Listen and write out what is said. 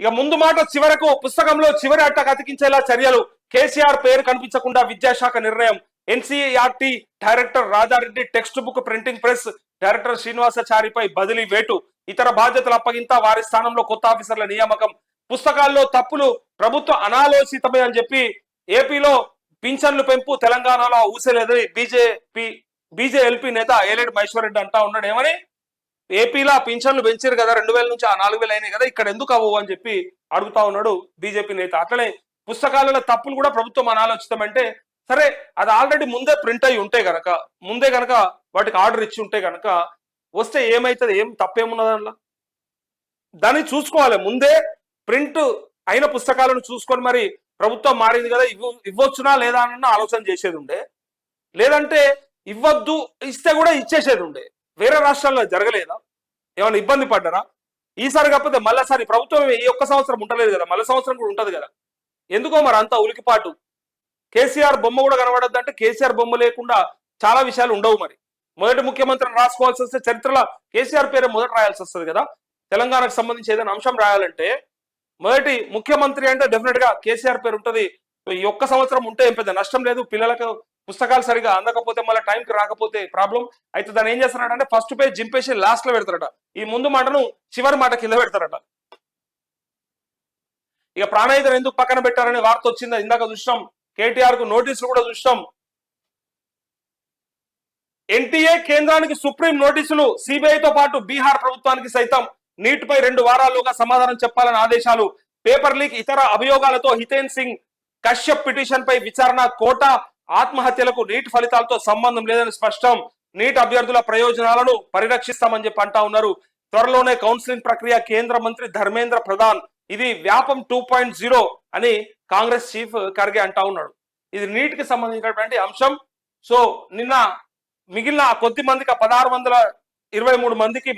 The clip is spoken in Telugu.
ఇక ముందు మాట చివరకు పుస్తకంలో చివరి అట్ట అతికించేలా చర్యలు కేసీఆర్ పేరు కనిపించకుండా విద్యాశాఖ నిర్ణయం. NCERT director Raja Reddy text book printing press director శ్రీనివాసాచారిపై బదిలీ వేటు. ఇతర బాధ్యతలు అప్పగింత వారి స్థానంలో కొత్త ఆఫీసర్ల నియామకం. పుస్తకాల్లో తప్పులు ప్రభుత్వ అనాలోచితమే అని చెప్పి ఏపీలో పింఛన్లు పెంపు తెలంగాణలో ఊసలేదని బీజేపీ బీజేఎల్పీ నేత ఏలేడు మహేశ్వర్ రెడ్డి అంటా ఉన్నాడు ఏమని ఏపీలో ఆ పింఛన్లు పెంచారు కదా రెండు వేల నుంచి ఆ నాలుగు వేలు అయినాయి కదా ఇక్కడ ఎందుకు అవ్వవు అని చెప్పి అడుగుతా ఉన్నాడు బీజేపీ నేత. అట్లనే పుస్తకాలలో తప్పులు కూడా ప్రభుత్వం అనాలోచితమంటే సరే అది ఆల్రెడీ ముందే ప్రింట్ అయి ఉంటే గనక ముందే గనక వాటికి ఆర్డర్ ఇచ్చి ఉంటే గనక వస్తే ఏమైతుంది ఏం తప్పేమున్నది అందులో? దాన్ని చూసుకోవాలి. ముందే ప్రింట్ అయిన పుస్తకాలను చూసుకొని మరి ప్రభుత్వం మారింది కదా ఇవ్వ ఇవ్వచ్చునా లేదా అన్న ఆలోచన చేసేది ఉండే. లేదంటే ఇవ్వద్దు ఇస్తే కూడా ఇచ్చేసేది ఉండే. వేరే రాష్ట్రాల్లో జరగలేదా? ఏమైనా ఇబ్బంది పడ్డారా? ఈసారి కాకపోతే మళ్ళీసారి ప్రభుత్వం ఈ ఒక్క సంవత్సరం ఉండలేదు కదా మళ్ళీ సంవత్సరం కూడా ఉంటది కదా. ఎందుకో మరి అంత ఉలికిపాటు. కేసీఆర్ బొమ్మ కూడా కనబడద్దు అంటే కేసీఆర్ బొమ్మ లేకుండా చాలా విషయాలు ఉండవు మరి. మొదటి ముఖ్యమంత్రిని రాసుకోవాల్సి వస్తే చరిత్రలో కేసీఆర్ పేరు మొదట రాయాల్సి వస్తుంది కదా. తెలంగాణకు సంబంధించి ఏదైనా అంశం రాయాలంటే మొదటి ముఖ్యమంత్రి అంటే డెఫినెట్గా కేసీఆర్ పేరు ఉంటది. ఈ ఒక్క సంవత్సరం ఉంటే ఏం పెద్ద నష్టం లేదు. పిల్లలకు పుస్తకాలు సరిగా అందకపోతే మళ్ళీ టైంకి రాకపోతే ప్రాబ్లం అయితే దాన్ని ఏం చేస్తారంటే ఫస్ట్ పేజ్ జింపేసి లాస్ట్లో పెడతారట. ఈ ముందు మాటను చివరి మాట కింద పెడతారట. ఇక ప్రాణాయుధం ఎందుకు పక్కన పెట్టారనే వార్త వచ్చింది. ఇందాక చూసినాం కేటీఆర్కు నోటీసులు కూడా చూసినాం. ఎన్టీఏ కేంద్రానికి సుప్రీం నోటీసులు సిబిఐతో పాటు బీహార్ ప్రభుత్వానికి సైతం నీటిపై రెండు వారాల్లోగా సమాధానం చెప్పాలని ఆదేశాలు. పేపర్ లీక్ ఇతర అభియోగాలతో హితేన్ సింగ్ కశ్యప్ పిటిషన్ పై విచారణ కోట ఆత్మహత్యలకు నీట్ ఫలితాలతో సంబంధం లేదని స్పష్టం. నీట్ అభ్యర్థుల ప్రయోజనాలను పరిరక్షిస్తామని చెప్పి అంటా ఉన్నారు. త్వరలోనే కౌన్సిలింగ్ ప్రక్రియ కేంద్ర మంత్రి ధర్మేంద్ర ప్రధాన్. ఇది వ్యాపం టూ పాయింట్ జీరో అని కాంగ్రెస్ చీఫ్ ఖర్గే అంటా ఉన్నాడు. ఇది నీట్కి సంబంధించినటువంటి అంశం. సో నిన్న మిగిలిన కొద్ది మందికి పదహారు వందల ఇరవై మూడు మందికి